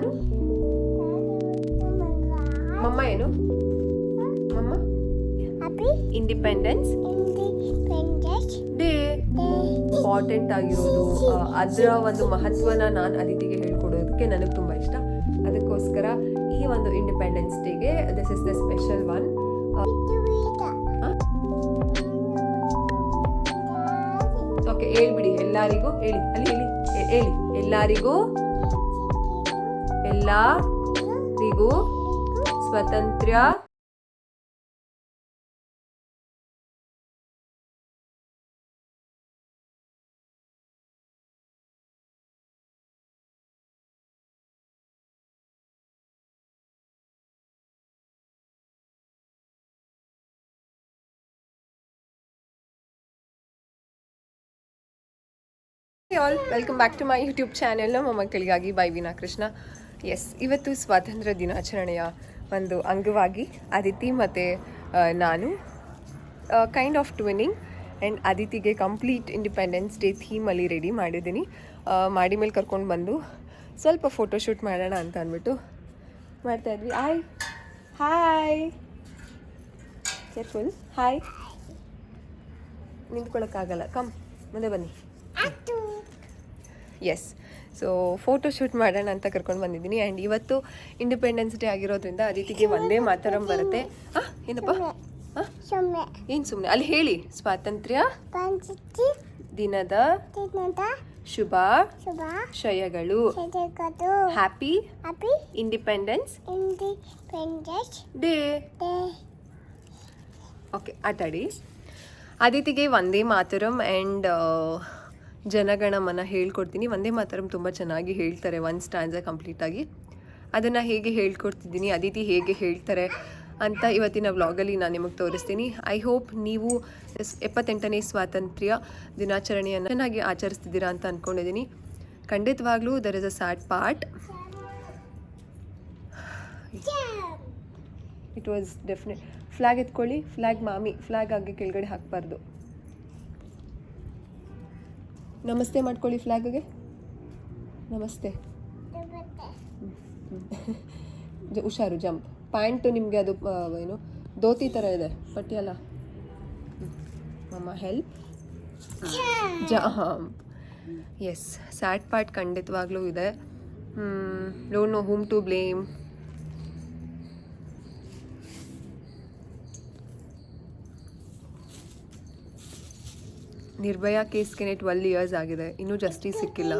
ನಾನು ಮಮ್ಮ ಏನು? ಮಮ್ಮ? ಇಂಡಿಪೆಂಡೆನ್ಸ್ ಡೇ ಇಂಪಾರ್ಟೆಂಟ್ ಆಗಿರೋದು. ಅದರ ಒಂದು ಮಹತ್ವನ ನಾನು ಅದಿತಿಗೆ ಹೇಳ್ಕೊಡೋದಕ್ಕೆ ನನಗೆ ತುಂಬ ಇಷ್ಟ. ಅದಕ್ಕೋಸ್ಕರ ಈ ಒಂದು ಇಂಡಿಪೆಂಡೆನ್ಸ್ ಡೇಗೆ this is the special one okay ಹೇಳ್ಬಿಡಿ ಎಲ್ಲರಿಗೂ. ಹೇಳಿ ಅಲ್ಲಿ ಹೇಳಿ. ಹೇಳಿ. ಎಲ್ಲರಿಗೂ ಎಲ್ಲರಿಗೂ ಸ್ವಾತಂತ್ರ್ಯ all welcome back to my YouTube channel ನಮ್ಮ ಮಕ್ಕಳಿಗಾಗಿ ಬೈ ವಿನಾ ಕೃಷ್ಣ ಎಸ್ ಇವತ್ತು ಸ್ವಾತಂತ್ರ್ಯ ದಿನಾಚರಣೆಯ ಒಂದು ಅಂಗವಾಗಿ ಅದಿತಿ ಮತ್ತು ನಾನು ಕೈಂಡ್ ಆಫ್ ಟ್ವಿನ್ನಿಂಗ್ ಆ್ಯಂಡ್ ಅದಿತಿಗೆ ಕಂಪ್ಲೀಟ್ ಇಂಡಿಪೆಂಡೆನ್ಸ್ ಡೇ ಥೀಮಲ್ಲಿ ರೆಡಿ ಮಾಡಿದ್ದೀನಿ. ಮಾಡಿ ಮೇಲೆ ಕರ್ಕೊಂಡು ಬಂದು ಸ್ವಲ್ಪ ಫೋಟೋಶೂಟ್ ಮಾಡೋಣ ಅಂತ ಅಂದ್ಬಿಟ್ಟು ಮಾಡ್ತಾ ಇದ್ವಿ. ಹಾಯ್ ಹಾಯ್ ಕೇರ್ಫುಲ್ ಹಾಯ್ ನಿಂತ್ಕೊಳ್ಳೋಕ್ಕಾಗಲ್ಲ ಕಮ್ ಮುಂದೆ ಬನ್ನಿ. ಎಸ್ ಸೊ ಫೋಟೋ ಶೂಟ್ ಮಾಡೋಣ ಅಂತ ಕರ್ಕೊಂಡು ಬಂದಿದ್ದೀನಿ. ಆ್ಯಂಡ್ ಇವತ್ತು ಇಂಡಿಪೆಂಡೆನ್ಸ್ ಡೇ ಆಗಿರೋದ್ರಿಂದ ಅದಿತಿಗೆ ಒಂದೇ ಮಾತರಂ ಬರುತ್ತೆ. ಹಾಂ? ಏನಪ್ಪ? ಏನು ಸುಮ್ಮನೆ ಅಲ್ಲಿ ಹೇಳಿ. ಸ್ವಾತಂತ್ರ್ಯ ದಿನದ ಶುಭ ಶಯಗಳು. ಹ್ಯಾಪಿ ಇಂಡಿಪೆಂಡೆನ್ಸ್ ಡೇ ಓಕೆ ಆಟಾಡಿ. ಅದಿತಿಗೆ ಒಂದೇ ಮಾತರಂ ಆ್ಯಂಡ್ ಜನಗಣಮನ ಹೇಳ್ಕೊಡ್ತೀನಿ. ಒಂದೇ ಮಾತರಂ ತುಂಬ ಚೆನ್ನಾಗಿ ಹೇಳ್ತಾರೆ. ಒನ್ ಸ್ಟ್ಯಾಂಡ್ಸ ಕಂಪ್ಲೀಟಾಗಿ ಅದನ್ನು ಹೇಗೆ ಹೇಳ್ಕೊಡ್ತಿದ್ದೀನಿ, ಅದಿತಿ ಹೇಗೆ ಹೇಳ್ತಾರೆ ಅಂತ ಇವತ್ತಿನ ವ್ಲಾಗಲ್ಲಿ ನಾನು ನಿಮಗೆ ತೋರಿಸ್ತೀನಿ. ಐ ಹೋಪ್ ನೀವು ಎಪ್ಪತ್ತೆಂಟನೇ ಸ್ವಾತಂತ್ರ್ಯ ದಿನಾಚರಣೆಯನ್ನು ಚೆನ್ನಾಗಿ ಆಚರಿಸ್ತಿದ್ದೀರಾ ಅಂತ ಅಂದ್ಕೊಂಡಿದ್ದೀನಿ ಖಂಡಿತವಾಗ್ಲೂ there is a sad part it was definite flag ಎತ್ಕೊಳ್ಳಿ flag ಮಾಮಿ ಫ್ಲ್ಯಾಗ್ ಆಗಿ ಕೆಳಗಡೆ ಹಾಕಬಾರ್ದು. ನಮಸ್ತೆ ಮಾಡ್ಕೊಳ್ಳಿ ಫ್ಲ್ಯಾಗ್ಗೆ ನಮಸ್ತೆ. ಜ- ಹುಷಾರು ಜಂಪ್. ಪ್ಯಾಂಟು ನಿಮಗೆ ಅದು ಏನು ಧೋತಿ ಥರ ಇದೆ ಪಟ್ಟಿಯಲ್ಲ ಮಮ್ಮ help jump is sad part ಖಂಡಿತವಾಗ್ಲೂ ಇದೆ. Don't know whom to blame Nirbhaya ಕೇಸ್ಗೆ twelve years ಆಗಿದೆ. ಇನ್ನೂ ಜಸ್ಟಿಸ್ ಸಿಕ್ಕಿಲ್ಲ.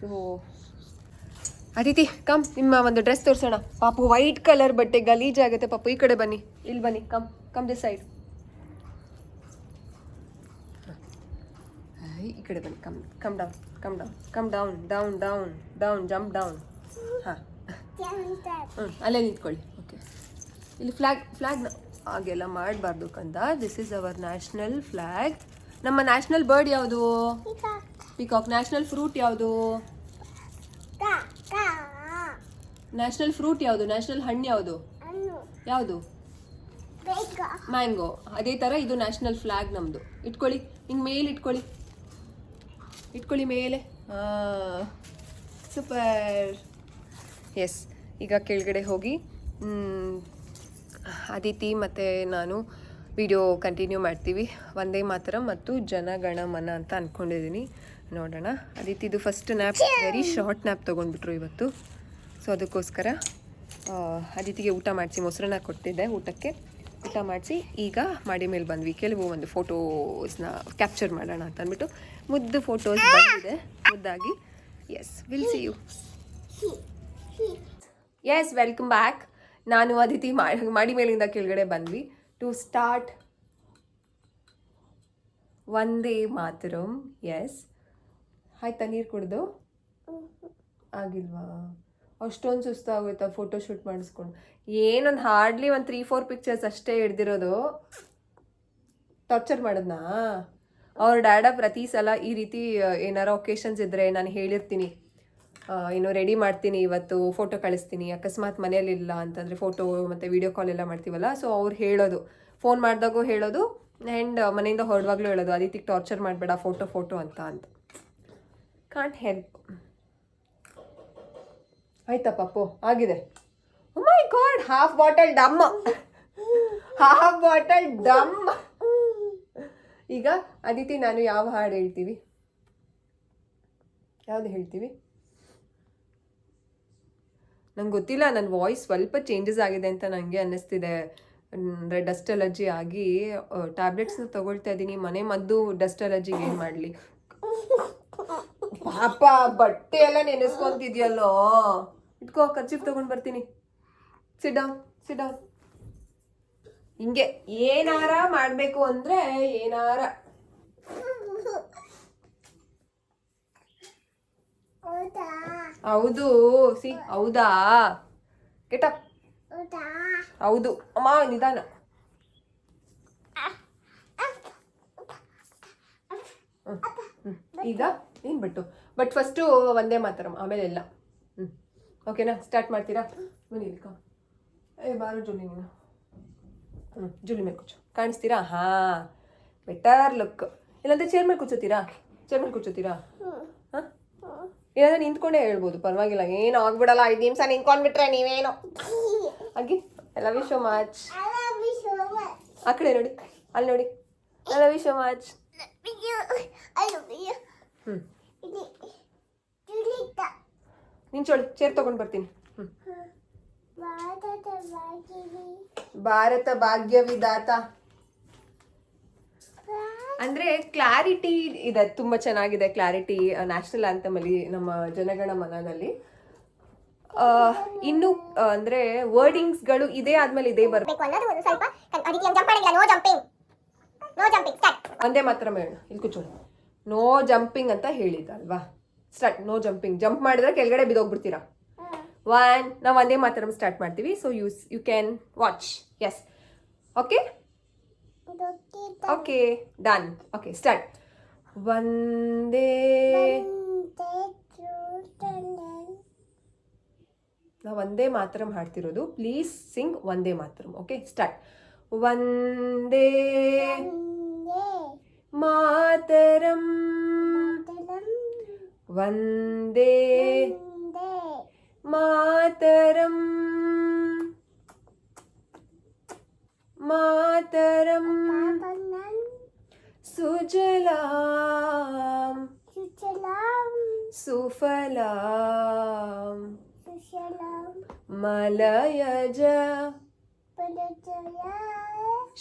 ಸೊ ಅದಿತಿ ಕಮ್ ನಿಮ್ಮ ಒಂದು ಡ್ರೆಸ್ ತೋರಿಸೋಣ. ಪಾಪು ವೈಟ್ ಕಲರ್ ಬಟ್ಟೆ ಗಲೀಜಾಗುತ್ತೆ ಪಾಪು, ಈ ಕಡೆ ಬನ್ನಿ. ಇಲ್ಲಿ ಬನ್ನಿ ಕಮ್ ಕಮ್ ದಿಸ್ ಸೈಡ್ ಈ ಕಡೆ ಬನ್ನಿ come come down come down come down down down down jump down ಹಾಂ. ಹ್ಞೂ ಅಲ್ಲೇ ನಿಂತ್ಕೊಳ್ಳಿ. ಓಕೆ ಇಲ್ಲಿ ಫ್ಲ್ಯಾಗ್ ಫ್ಲ್ಯಾಗ್ ಹಾಗೆಲ್ಲ ಮಾಡಬಾರ್ದು ಕಂದ. This is our national flag ನಮ್ಮ ನ್ಯಾಷನಲ್ ಬರ್ಡ್ ಯಾವುದು? ಪಿಕಾಕ್ ನ್ಯಾಷನಲ್ ಫ್ರೂಟ್ ಯಾವುದು? ನ್ಯಾಷನಲ್ ಫ್ರೂಟ್ ಯಾವುದು? ನ್ಯಾಷನಲ್ ಹಣ್ಣು ಯಾವುದು? ಯಾವುದು? ಮ್ಯಾಂಗೋ ಅದೇ ಥರ ಇದು ನ್ಯಾಷನಲ್ ಫ್ಲಾಗ್ ನಮ್ಮದು ಇಟ್ಕೊಳ್ಳಿ. ಹಿಂಗೆ ಮೇಲೆ ಇಟ್ಕೊಳ್ಳಿ. ಇಟ್ಕೊಳ್ಳಿ ಮೇಲೆ. ಸೂಪರ್ ಎಸ್ ಈಗ ಕೆಳಗಡೆ ಹೋಗಿ ಅದಿತಿ ಮತ್ತು ನಾನು ವಿಡಿಯೋ ಕಂಟಿನ್ಯೂ ಮಾಡ್ತೀವಿ. ಒಂದೇ ಮಾತ್ರ ಮತ್ತು ಜನಗಣಮನ ಅಂತ ಅಂದ್ಕೊಂಡಿದ್ದೀನಿ ನೋಡೋಣ. ಅದಿತಿದು first nap very short nap ತೊಗೊಂಡ್ಬಿಟ್ರು ಇವತ್ತು. ಸೊ ಅದಕ್ಕೋಸ್ಕರ ಅದಿತಿಗೆ ಊಟ ಮಾಡಿಸಿ, ಮೊಸರನ್ನ ಕೊಟ್ಟಿದ್ದೆ ಊಟಕ್ಕೆ. ಊಟ ಮಾಡಿಸಿ, ಈಗ ಮಾಡಿ ಮೇಲೆ ಬಂದ್ವಿ. ಕೆಲವು ಒಂದು ಫೋಟೋಸ್ನ ಕ್ಯಾಪ್ಚರ್ ಮಾಡೋಣ ಅಂತ ಅಂದ್ಬಿಟ್ಟು. ಮುದ್ದು ಫೋಟೋಸ್ ಬಂದಿದೆ. ಮುದ್ದಾಗಿ. Yes will see you yes welcome back ನಾನು ಅದಿತಿ ಮಾಡಿ ಮೇಲಿಂದ ಕೆಳಗಡೆ ಬಂದ್ವಿ. ಟು ಸ್ಟಾರ್ಟ್ ಒಂದೇ ಮಾತರಂ ಎಸ್ ಆಯ್ತಾ ನೀರು ಕುಡ್ದು? ಆಗಿಲ್ವಾ? ಅಷ್ಟೊಂದು ಸುಸ್ತಾಗೋಯ್ತಾ ಫೋಟೋ ಶೂಟ್ ಮಾಡಿಸ್ಕೊಂಡು. ಏನೊಂದು ಹಾರ್ಡ್ಲಿ ಒಂದು ತ್ರೀ ಫೋರ್ ಪಿಕ್ಚರ್ಸ್ ಅಷ್ಟೇ ಹಿಡ್ದಿರೋದು. ಟಾರ್ಚರ್ ಮಾಡಿದ್ನಾ? ಅವ್ರ ಡ್ಯಾಡ ಪ್ರತಿ ಸಲ ಈ ರೀತಿ, ಏನಾರ ಒಕೇಶನ್ಸ್ ಇದ್ದರೆ ನಾನು ಹೇಳಿರ್ತೀನಿ. ಏನು ರೆಡಿ ಮಾಡ್ತೀನಿ ಇವತ್ತು ಫೋಟೋ ಕಳಿಸ್ತೀನಿ. ಅಕಸ್ಮಾತ್ ಮನೇಲಿಲ್ಲ ಅಂತಂದರೆ ಫೋಟೋ ಮತ್ತು ವೀಡಿಯೋ ಕಾಲ್ ಎಲ್ಲ ಮಾಡ್ತೀವಲ್ಲ ಸೊ ಅವ್ರು ಹೇಳೋದು. ಫೋನ್ ಮಾಡಿದಾಗೂ ಹೇಳೋದು ಆ್ಯಂಡ್ ಮನೆಯಿಂದ ಹೊರಡುವಾಗಲೂ ಹೇಳೋದು ಅದಕ್ಕೆ ಟಾರ್ಚರ್ ಮಾಡಬೇಡ ಫೋಟೋ ಫೋಟೋ ಅಂತ ಅಂತ. ಕಾಂಟ್ ಹೆಲ್ಪ್ ಆಯ್ತಾ ಪಪ್ಪು ಆಗಿದೆ. ಮೈ ಗಾಡ್ ಹಾಫ್ ಬಾಟಲ್ ಡಮ್ ಹಾಫ್ ಬಾಟಲ್ ಡಮ್ ಈಗ ಅದಿತಿ ನಾನು ಯಾವ ಹಾಡು ಹೇಳ್ತೀವಿ? ಯಾವ್ದು ಹೇಳ್ತೀವಿ? ನಂಗೆ ಗೊತ್ತಿಲ್ಲ ನನ್ನ ವಾಯ್ಸ್ ಸ್ವಲ್ಪ ಚೇಂಜಸ್ ಆಗಿದೆ ಅಂತ ನನಗೆ ಅನ್ನಿಸ್ತಿದೆ. ಅಂದರೆ ಡಸ್ಟ್ ಅಲರ್ಜಿ ಆಗಿ ಟ್ಯಾಬ್ಲೆಟ್ಸ್ನ ತಗೊಳ್ತಾ ಇದ್ದೀನಿ ಮನೆ ಮದ್ದು ಡಸ್ಟ್ ಅಲರ್ಜಿಗೆ ಏನು ಮಾಡಲಿ? ಪಾಪ, ಬಟ್ಟೆ ಎಲ್ಲ ನೆನೆಸ್ಕೊಂತಿದ್ಯಲ್ಲೋ? ಇಟ್ಕೋ ಕರ್ಚಿಪ್ ತೊಗೊಂಡು ಬರ್ತೀನಿ. ಸಿಡೌನ್ ಸಿಡೌನ್ ಹಿಂಗೆ ಏನಾರ ಮಾಡಬೇಕು ಅಂದರೆ ಏನಾರ. ಹೌದಾ? ಹೌದು ಸಿ ಹೌದಾ? ಕೆಟ್ಟ? ಹೌದಾ? ಅಮ್ಮ ನಿಧಾನ. ಈಗ ಏನು ಬಿಟ್ಟು. ಬಟ್ ಫಸ್ಟು ಒಂದೇ ಮಾತರಂ ಆಮೇಲೆ ಎಲ್ಲ. ಹ್ಞೂ ಓಕೆನಾ ಸ್ಟಾರ್ಟ್ ಮಾಡ್ತೀರಾ? ಬನ್ನಿ ಕಾ ಏ ಬಾರು ಜುಲಿ ನೀನು. ಹ್ಞೂ ಜುಲಿ ಮೇಲೆ ಕೂಚು ಕಾಣಿಸ್ತೀರಾ? ಹಾಂ. ಬೆಟರ್ ಲುಕ್ ಇಲ್ಲಾಂದ್ರೆ ಚೇರ್ ಮೇಲೆ ಕೂಚೋತೀರಾ ಚೇರ್ ಮೇಲೆ ಕೂಚೋತೀರಾ ಏನಾದ್ರೆ ನಿಂತ್ಕೊಂಡೇ ಹೇಳ್ಬೋದು ಪರವಾಗಿಲ್ಲ. ಏನು ಆಗ್ಬಿಡಲ್ಲ ಐದು ನಿಮಿಷ ನಿಂತ್ಕೊಂಡ್ಬಿಟ್ರೆ ನೀವೇನು. ಹಾಗೆ I love you so much. ಆ ಕಡೆ ನೋಡಿ ಅಲ್ಲಿ ನೋಡಿ. I love you so much. ಹ್ಞೂ. ನಿಂಚೋಳಿ ಚೇರ್ ತೊಗೊಂಡು ಬರ್ತೀನಿ. ಹ್ಞೂ ಭಾರತ ಭಾಗ್ಯ ವಿಧಾತ ಅಂದ್ರೆ ಕ್ಲಾರಿಟಿ ಇದೆ ತುಂಬಾ ಚೆನ್ನಾಗಿದೆ ಕ್ಲಾರಿಟಿ ನ್ಯಾಷನಲ್ ಆಂಥಮ್ ಅಲ್ಲಿ ನಮ್ಮ ಜನಗಣ ಮನದಲ್ಲಿ. ಇನ್ನು ಅಂದರೆ ವರ್ಡಿಂಗ್ಸ್ಗಳು ಇದೇ ಆದ್ಮೇಲೆ ಇದೇ ಬರಬೇಕು ಬೇಕು ಅನ್ನೋದು ಒಂದು ಸ್ವಲ್ಪ ಅದಕ್ಕೆ ಜಂಪ್ ಮಾಡಿಲ್ಲ no jumping no jumping start ಒಂದೇ ಮಾತ್ರ ಹೇಳು ಇಲ್ಲಿ ಕೂತ್ಕೊಳ್ಳಿ. ನೋ ಜಂಪಿಂಗ್ ಅಂತ ಹೇಳಿದ್ದಲ್ವಾ? ಸ್ಟಾರ್ಟ್ ನೋ ಜಂಪಿಂಗ್ ಜಂಪ್ ಮಾಡಿದ್ರೆ ಕೆಳಗಡೆ ಬಿದ್ದೋಗ್ಬಿಡ್ತೀರಾ? ಒನ್ ನಾವು ಒಂದೇ ಮಾತ್ರ ಸ್ಟಾರ್ಟ್ ಮಾಡ್ತೀವಿ so you you can watch yes okay okay done okay start ಒಂದೇ ನಾವು ಒಂದೇ ಮಾತ್ರ ಹಾಡ್ತಿರೋದು. ಪ್ಲೀಸ್ ಸಿಂಗ್ ಒಂದೇ ಮಾತ್ರ. ಓಕೆ ಸ್ಟಾರ್ಟ್ ಒಂದೇ ಮಾತರಂ. ಒಂದೇ ಮಾತರಂ. ಮಾತರಂ ಸುಜಲಾಂ ಸುಫಲಾಂ ಮಲಯಜ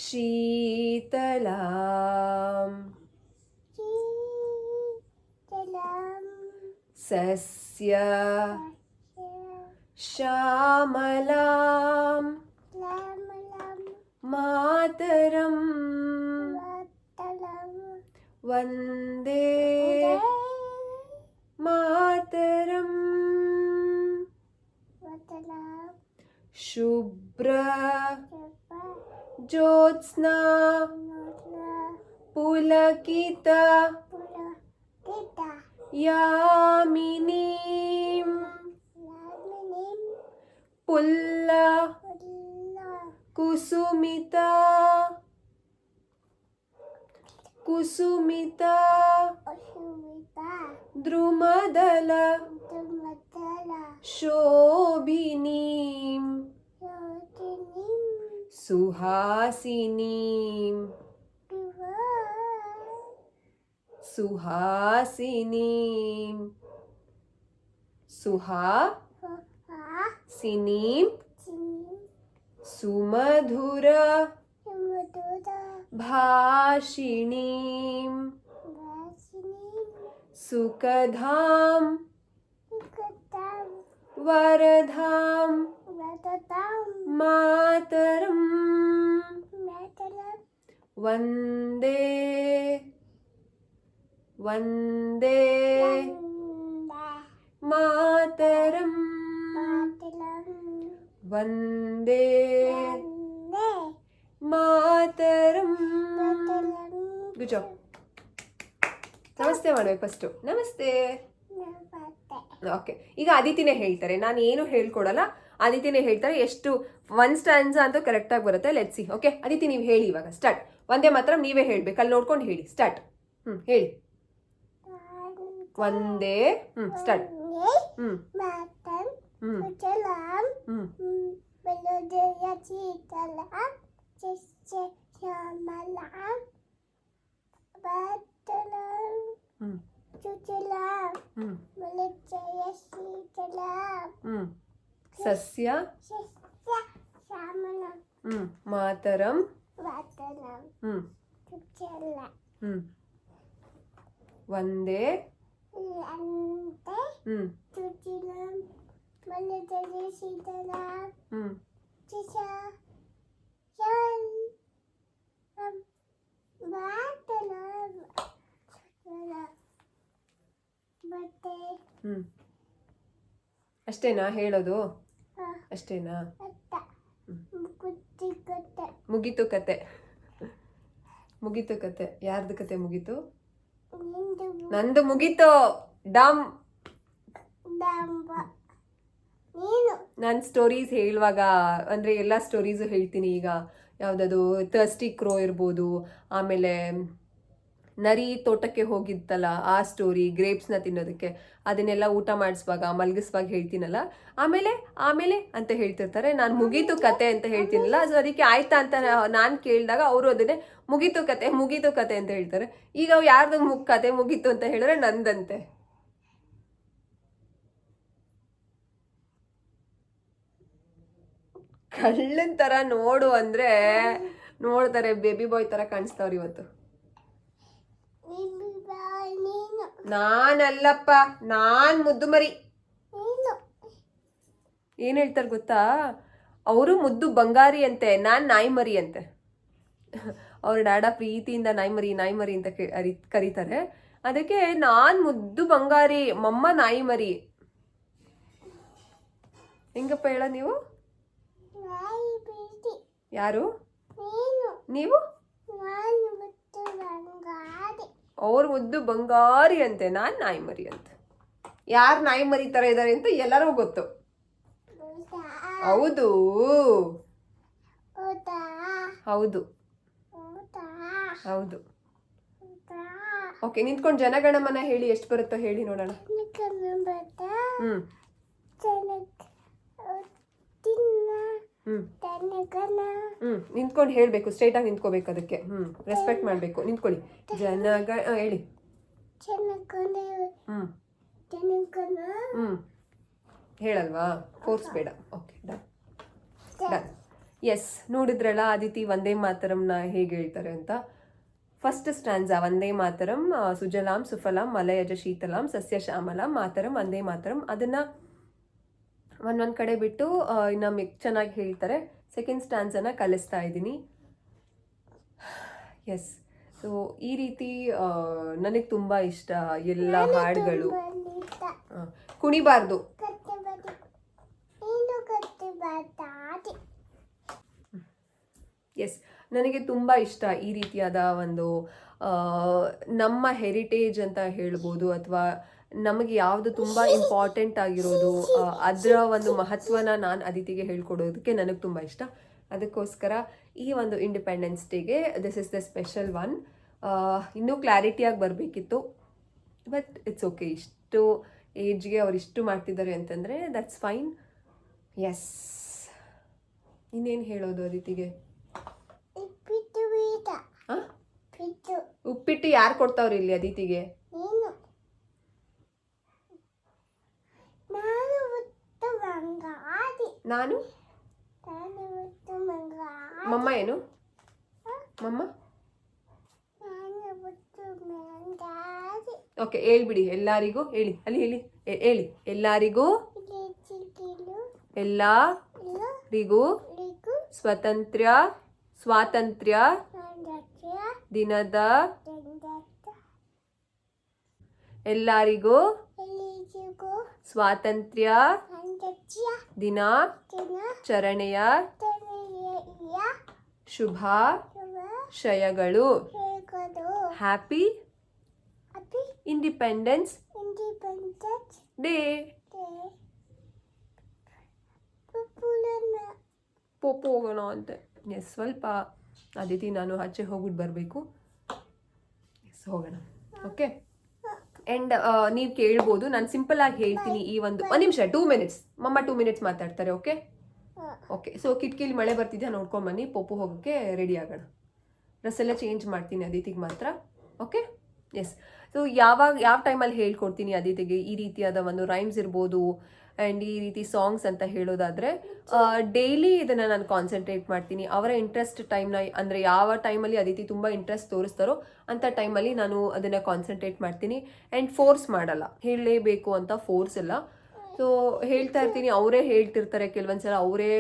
ಶೀತಲಾಂ ಸಸ್ಯ मातरं वंदे मातरम्। शुभ्र ज्योत्स्ना। पुलकिता। यामिनीं पुल्ला कुसुमिता कुसुमिता द्रुमदल शोभिनी सुहासिनी सुहासिनी सुहा सिनी सुमधुर भाषिणी सुखधाम। वरधाम। मातरम। वंदे वंदे मातरम्। ವಂದೇ ಮಾತರಂ ಗುಡ್ ಜಾಬ್ ನಮಸ್ತೆ ಮಾಡ್ಬೇಕು ಫಸ್ಟು ನಮಸ್ತೆ. ಓಕೆ ಈಗ ಅದಿತಿನೇ ಹೇಳ್ತಾರೆ. ನಾನು ಏನು ಹೇಳ್ಕೊಡಲ್ಲ. ಅದಿತಿನೇ ಹೇಳ್ತಾರೆ ಎಷ್ಟು ಒನ್ ಸ್ಟ್ಯಾನ್ಸ್ ಅಂತೂ ಕರೆಕ್ಟಾಗಿ ಬರುತ್ತೆ. ಲೆಟ್ಸಿ ಓಕೆ ಅದಿತಿ ನೀವು ಹೇಳಿ ಇವಾಗ. ಸ್ಟಾರ್ಟ್ ಒಂದೇ ಮಾತ್ರ ನೀವೇ ಹೇಳ್ಬೇಕು. ಅಲ್ಲಿ ನೋಡ್ಕೊಂಡು ಹೇಳಿ. ಸ್ಟಾರ್ಟ್ ಹ್ಞೂ ಹೇಳಿ. ಒಂದೇ ಹ್ಞೂ ಸ್ಟಾರ್ಟ್ ಹ್ಞೂ Uczyłam melodyja czytala, czyście siamala, batalon, uczyłam melodyja czytala. ಸಸ್ಯ ಮಾತರಂ ಒಂದೇ ಹ್ಮ್ ಮನೆ ಚಾ ಅಷ್ಟೇನಾ ಹೇಳೋದು? ಅಷ್ಟೇನಾ? ಮುಗಿತು ಕತೆ. ಮುಗಿತು ಕತೆ. ಯಾರ್ದು ಕತೆ. ಮುಗಿತು ಕತೆ ಮುಗಿತು? ನಂದ ಡಮ್. ನೀನು ಸ್ಟೋರೀಸ್ ಹೇಳುವಾಗ, ಅಂದರೆ ಎಲ್ಲ ಸ್ಟೋರೀಸು ಹೇಳ್ತೀನಿ ಈಗ. ಯಾವುದದು ಥರ್ಸ್ಟಿ ಕ್ರೋ ಇರ್ಬೋದು, ಆಮೇಲೆ ನರಿ ತೋಟಕ್ಕೆ ಹೋಗಿತ್ತಲ್ಲ, ಆ ಸ್ಟೋರಿ ಗ್ರೇಪ್ಸ್ನ ತಿನ್ನೋದಕ್ಕೆ, ಅದನ್ನೆಲ್ಲ ಊಟ ಮಾಡಿಸುವಾಗ, ಮಲಗಿಸುವಾಗ ಹೇಳ್ತೀನಲ್ಲ. ಆಮೇಲೆ ಆಮೇಲೆ ಅಂತ ಹೇಳ್ತಿರ್ತಾರೆ. ನಾನು ಮುಗೀತು ಕತೆ ಅಂತ ಹೇಳ್ತೀನಲ್ಲ ಸೊ ಅದಕ್ಕೆ ಆಯ್ತಾ ಅಂತ ನಾನು ಕೇಳಿದಾಗ ಅವರು ಅದನ್ನೇ ಮುಗೀತು ಕತೆ ಮುಗೀತು ಕತೆ ಅಂತ ಹೇಳ್ತಾರೆ. ಈಗ ಯಾರ್ದು ಮುಗ್ ಕತೆ ಮುಗೀತು ಅಂತ ಹೇಳಿದ್ರೆ ನಂದಂತೆ. ಕಳ್ಳನ್ ತರ ನೋಡು ಅಂದ್ರೆ ನೋಡ್ತಾರೆ ಬೇಬಿ ಬಾಯ್ ತರ ಕಾಣಿಸ್ತಾವ್ರಿ ಇವತ್ತು. ನೀನು ಅಲ್ಲಪ್ಪ ನೀನು. ನಾನಲ್ಲಪ್ಪ ನಾನ್ ಮುದ್ದು ಮರಿ. ಏನ್ ಹೇಳ್ತಾರೆ ಗೊತ್ತಾ? ಅವರು ಮುದ್ದು ಬಂಗಾರಿ ಅಂತೆ ನಾನ್ ನಾಯಿ ಮರಿ ಅಂತೆ ಅವ್ರ ಡ್ಯಾಡ ಪ್ರೀತಿಯಿಂದ ನಾಯಿ ಮರಿ ನಾಯಿ ಮರಿ ಅಂತ ಕರೀತಾರೆ. ಅದಕ್ಕೆ ನಾನ್ ಮುದ್ದು ಬಂಗಾರಿ ಮಮ್ಮ ನಾಯಿ ಮರಿ. ಹೆಂಗಪ್ಪ ಹೇಳ ನೀವು? ಯಾರು? ನೀವು? ಅವ್ರ ಮುದ್ದು ಬಂಗಾರಿ ಅಂತೆ ನಾನ್ ನಾಯಿ ಮರಿ ಅಂತ. ಯಾರು ನಾಯಿ ಮರಿ ತರ ಇದ್ದಾರೆ ಅಂತ ಎಲ್ಲರಿಗೂ ಗೊತ್ತು. ಹೌದು? ಹೌದು. ಹೌದು? ಓಕೆ ನಿಂತ್ಕೊಂಡು ಜನಗಣಮನ ಹೇಳಿ ಎಷ್ಟು ಬರುತ್ತೋ ಹೇಳಿ ನೋಡೋಣ. ನಿಕ್ಕನ್ನು ತನಕನ ಹ್ಮ್ ನಿಂತ್ಕೊಂಡು ಹೇಳ್ಬೇಕು ಸ್ಟ್ರೈಟ್ ಆಗಿ ನಿಂತ್ಕೋಬೇಕು ಅದಕ್ಕೆ. ಹ್ಮ್ ರೆಸ್ಪೆಕ್ಟ್ ಮಾಡ್ಬೇಕು. ನಿಂತ್ಕೊಳ್ಳಿ. ಜನಗ ಹೇಳಿ. ತನಕನ ಹ್ಮ್. ಹೇಳಲ್ವಾ? ಫೋರ್ಸ್ ಬೇಡ. ಓಕೆ ಡನ್ ಡನ್ ಎಸ್ ನೋಡಿದ್ರಲ್ಲ ಅದಿತಿ ವಂದೇ ಮಾತರಂನ ಹೇಗೆ ಹೇಳ್ತಾರೆ ಅಂತ. ಫಸ್ಟ್ ಸ್ಟ್ಯಾನ್ಸ ವಂದೇ ಮಾತರಂ ಸುಜಲಾಂ ಸುಫಲಾಂ ಮಲಯಜ ಶೀತಲಾಂ ಸಸ್ಯ ಶ್ಯಾಮಲಾಂ ಮಾತರಂ ವಂದೇ ಮಾತರಂ ಅದನ್ನ ಒಂದೊಂದು ಕಡೆ ಬಿಟ್ಟು ಇನ್ನು ಮಿಕ್ ಚೆನ್ನಾಗಿ ಹೇಳ್ತಾರೆ. ಸೆಕೆಂಡ್ ಸ್ಟ್ಯಾಂಡ್ಸನ್ನು ಕಲಿಸ್ತಾ ಇದ್ದೀನಿ. ಎಸ್ ಸೊ ಈ ರೀತಿ ನನಗೆ ತುಂಬ ಇಷ್ಟ ಎಲ್ಲ ಹಾಡುಗಳು. ಕುಣಿಬಾರ್ದು. ಎಸ್ ನನಗೆ ತುಂಬ ಇಷ್ಟ ಈ ರೀತಿಯಾದ ಒಂದು ನಮ್ಮ ಹೆರಿಟೇಜ್ ಅಂತ ಹೇಳ್ಬೋದು ಅಥವಾ ನಮಗೆ ಯಾವುದು ತುಂಬ ಇಂಪಾರ್ಟೆಂಟ್ ಆಗಿರೋದು ಅದರ ಒಂದು ಮಹತ್ವನ ನಾನು ಅದಿತಿಗೆ ಹೇಳ್ಕೊಡೋದಕ್ಕೆ ನನಗೆ ತುಂಬ ಇಷ್ಟ. ಅದಕ್ಕೋಸ್ಕರ ಈ ಒಂದು ಇಂಡಿಪೆಂಡೆನ್ಸ್ ಡೇಗೆ this is the special one ಇನ್ನೂ ಕ್ಲಾರಿಟಿಯಾಗಿ ಬರಬೇಕಿತ್ತು. ಬಟ್ ಇಟ್ಸ್ ಓಕೆ ಇಷ್ಟು ಏಜ್ಗೆ ಅವ್ರು ಇಷ್ಟು ಮಾಡ್ತಿದ್ದಾರೆ ಅಂತಂದರೆ ದಟ್ಸ್ ಫೈನ್ ಎಸ್ ಇನ್ನೇನು ಹೇಳೋದು ಅದಿತಿಗೆ? ಉಪ್ಪಿಟ್ಟು ಯಾರು ಕೊಡ್ತಾವ್ರಿ ಇಲ್ಲಿ ಅದಿತಿಗೆ ನೀನು ನಾನು ಬಿಟ್ಟು ಬಂಗಾದಿ ನಾನು? ಮಮ್ಮ ಏನು ಮಮ್ಮ? ಓಕೆ ಹೇಳ್ಬಿಡಿ ಎಲ್ಲರಿಗೂ ಹೇಳಿ ಅಲ್ಲಿ ಹೇಳಿ ಹೇಳಿ ಎಲ್ಲರಿಗೂ? ಎಲ್ಲರಿಗೂ ಸ್ವಾತಂತ್ರ್ಯ ಸ್ವಾತಂತ್ರ್ಯ ದಿನದ ಎಲ್ಲರಿಗೂ ಸ್ವಾತಂತ್ರ್ಯ ದಿನ ಚರಣೆಯ ಶುಭ ಶಯಗಳು. ಹ್ಯಾಪಿ ಇಂಡಿಪೆಂಡೆನ್ಸ್ ಡೇ ಪುಪ್ಪುಲನ್ನ ಹೋಗೋಣ ಅಂತ. ಎಸ್ ಸ್ವಲ್ಪ ಅದಿತಿ ನಾನು ಆಚೆ ಹೋಗ್ಬಿಟ್ಟು ಬರಬೇಕು. ಎಸ್ ಹೋಗೋಣ. ಓಕೆ ಆ್ಯಂಡ್ ನೀವು ಕೇಳ್ಬೋದು, ನಾನು ಸಿಂಪಲ್ ಆಗಿ ಹೇಳ್ತೀನಿ ಈ ಒಂದು ಒಂದು ನಿಮಿಷ ಟೂ ಮಿನಿಟ್ಸ್ ಮಮ್ಮ ಟೂ ಮಿನಿಟ್ಸ್ ಮಾತಾಡ್ತಾರೆ ಓಕೆ ಓಕೆ ಸೊ ಕಿಟಕಿಲಿ ಮಳೆ ಬರ್ತಿದ್ಯಾ ನೋಡ್ಕೊಂಡ್ ಬನ್ನಿ ಪೋಪು ಹೋಗೋಕ್ಕೆ ರೆಡಿ ಆಗೋಣ. ಡ್ರೆಸ್ ಎಲ್ಲ ಚೇಂಜ್ ಮಾಡ್ತೀನಿ ಅದಿತಿಗೆ ಮಾತ್ರ ಓಕೆ ಎಸ್ ಸೊ ಯಾವಾಗ, ಯಾವ ಟೈಮಲ್ಲಿ ಹೇಳ್ಕೊಡ್ತೀನಿ ಅದಿತಿಗೆ? ಈ ರೀತಿಯಾದ ಒಂದು ರೈಮ್ಸ್ ಇರ್ಬೋದು ಆ್ಯಂಡ್ ಈ ರೀತಿ ಸಾಂಗ್ಸ್ ಅಂತ ಹೇಳೋದಾದರೆ ಡೈಲಿ ಇದನ್ನು ನಾನು ಕಾನ್ಸಂಟ್ರೇಟ್ ಮಾಡ್ತೀನಿ. ಅವರ ಇಂಟ್ರೆಸ್ಟ್ ಟೈಮ್ನ ಅಂದರೆ ಯಾವ ಟೈಮಲ್ಲಿ ಅದಿತಿ ತುಂಬ ಇಂಟ್ರೆಸ್ಟ್ ತೋರಿಸ್ತಾರೋ ಅಂಥ ಟೈಮಲ್ಲಿ ನಾನು ಅದನ್ನು ಕಾನ್ಸಂಟ್ರೇಟ್ ಮಾಡ್ತೀನಿ. ಆ್ಯಂಡ್ ಫೋರ್ಸ್ ಮಾಡಲ್ಲ. ಹೇಳಲೇಬೇಕು ಅಂತ ಫೋರ್ಸ್ ಇಲ್ಲ. ಸೊ ಹೇಳ್ತಾ ಇರ್ತೀನಿ. ಅವರೇ ಹೇಳ್ತಿರ್ತಾರೆ. ಕೆಲವೊಂದ್ಸಲ ಅವರೇ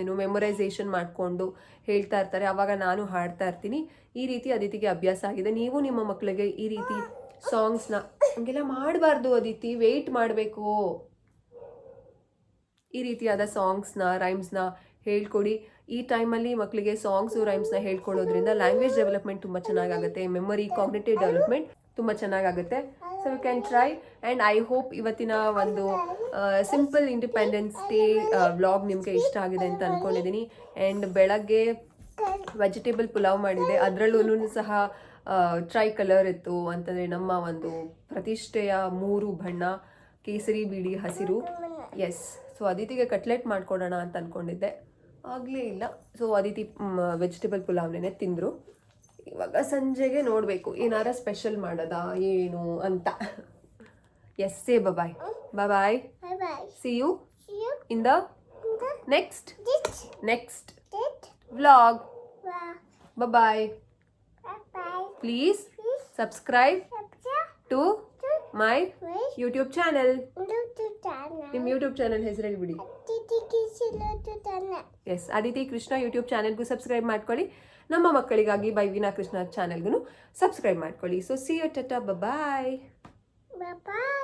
ಏನು ಮೆಮೊರೈಸೇಷನ್ ಮಾಡಿಕೊಂಡು ಹೇಳ್ತಾ ಇರ್ತಾರೆ. ಅವಾಗ ನಾನು ಹಾಡ್ತಾ ಇರ್ತೀನಿ. ಈ ರೀತಿ ಅದಿತಿಗೆ ಅಭ್ಯಾಸ ಆಗಿದೆ. ನೀವು ನಿಮ್ಮ ಮಕ್ಕಳಿಗೆ ಈ ರೀತಿ ಸಾಂಗ್ಸ್ನ ಹಂಗೆಲ್ಲ ಮಾಡಬಾರ್ದು ಅದಿತಿ. ವೆಯ್ಟ್ ಮಾಡಬೇಕು. ಈ ರೀತಿಯಾದ ಸಾಂಗ್ಸ್ನ ರೈಮ್ಸ್ನ ಹೇಳ್ಕೊಡಿ. ಈ ಟೈಮಲ್ಲಿ ಮಕ್ಕಳಿಗೆ ಸಾಂಗ್ಸು ರೈಮ್ಸ್ನ ಹೇಳ್ಕೊಡೋದ್ರಿಂದ ಲ್ಯಾಂಗ್ವೇಜ್ ಡೆವಲಪ್ಮೆಂಟ್ ತುಂಬ ಚೆನ್ನಾಗಾಗುತ್ತೆ. ಮೆಮೊರಿ ಕಾಗ್ನೇಟಿವ್ ಡೆವಲಪ್ಮೆಂಟ್ ತುಂಬ ಚೆನ್ನಾಗಾಗುತ್ತೆ. So you can try and I hope ಇವತ್ತಿನ ಒಂದು ಸಿಂಪಲ್ ಇಂಡಿಪೆಂಡೆನ್ಸ್ ಡೇ ವ್ಲಾಗ್ ನಿಮಗೆ ಇಷ್ಟ ಆಗಿದೆ ಅಂತ ಅಂದ್ಕೊಂಡಿದ್ದೀನಿ ಆ್ಯಂಡ್ ಬೆಳಗ್ಗೆ ವೆಜಿಟೇಬಲ್ ಪುಲಾವ್ ಮಾಡಿದೆ ಅದರಲ್ಲೂ ಸಹ ಟ್ರೈ ಕಲರ್ ಇತ್ತು. ಅಂತಂದರೆ ನಮ್ಮ ಒಂದು ಪ್ರತಿಷ್ಠೆಯ ಮೂರು ಬಣ್ಣ, ಕೇಸರಿ, ಬಿಳಿ, ಹಸಿರು. ಎಸ್ ಸೊ ಅದಿತಿಗೆ ಕಟ್ಲೆಟ್ ಮಾಡ್ಕೊಡೋಣ ಅಂತ ಅಂದ್ಕೊಂಡಿದ್ದೆ ಆಗಲೇ ಇಲ್ಲ. ಸೊ ಅದಿತಿ ವೆಜಿಟೇಬಲ್ ಪುಲಾವ್ನೇ ತಿಂದರು. ಇವಾಗ ಸಂಜೆಗೆ ನೋಡಬೇಕು. ಏನಾರ ಸ್ಪೆಷಲ್ ಮಾಡೋದಾ ಏನು ಅಂತ. Yes say bye bye. See you in the next next. Vlog bye-bye bye please subscribe to my my YouTube YouTube channel. ನಿಮ್ಮ ಯೂಟ್ಯೂಬ್ ಚಾನೆಲ್ ಹೆಸರು ಬಿಡಿ Titi Kissilo to channel. Yes Aditi Krishna YouTube ಚಾನೆಲ್ಗೂ subscribe ಮಾಡ್ಕೊಳ್ಳಿ ನಮ್ಮ ಮಕ್ಕಳಿಗಾಗಿ by ವಿನಾ ಕೃಷ್ಣ ಚಾನೆಲ್ಗೂ subscribe ಮಾಡ್ಕೊಳ್ಳಿ so see you ಟಟ ಬಾಯ್ bye.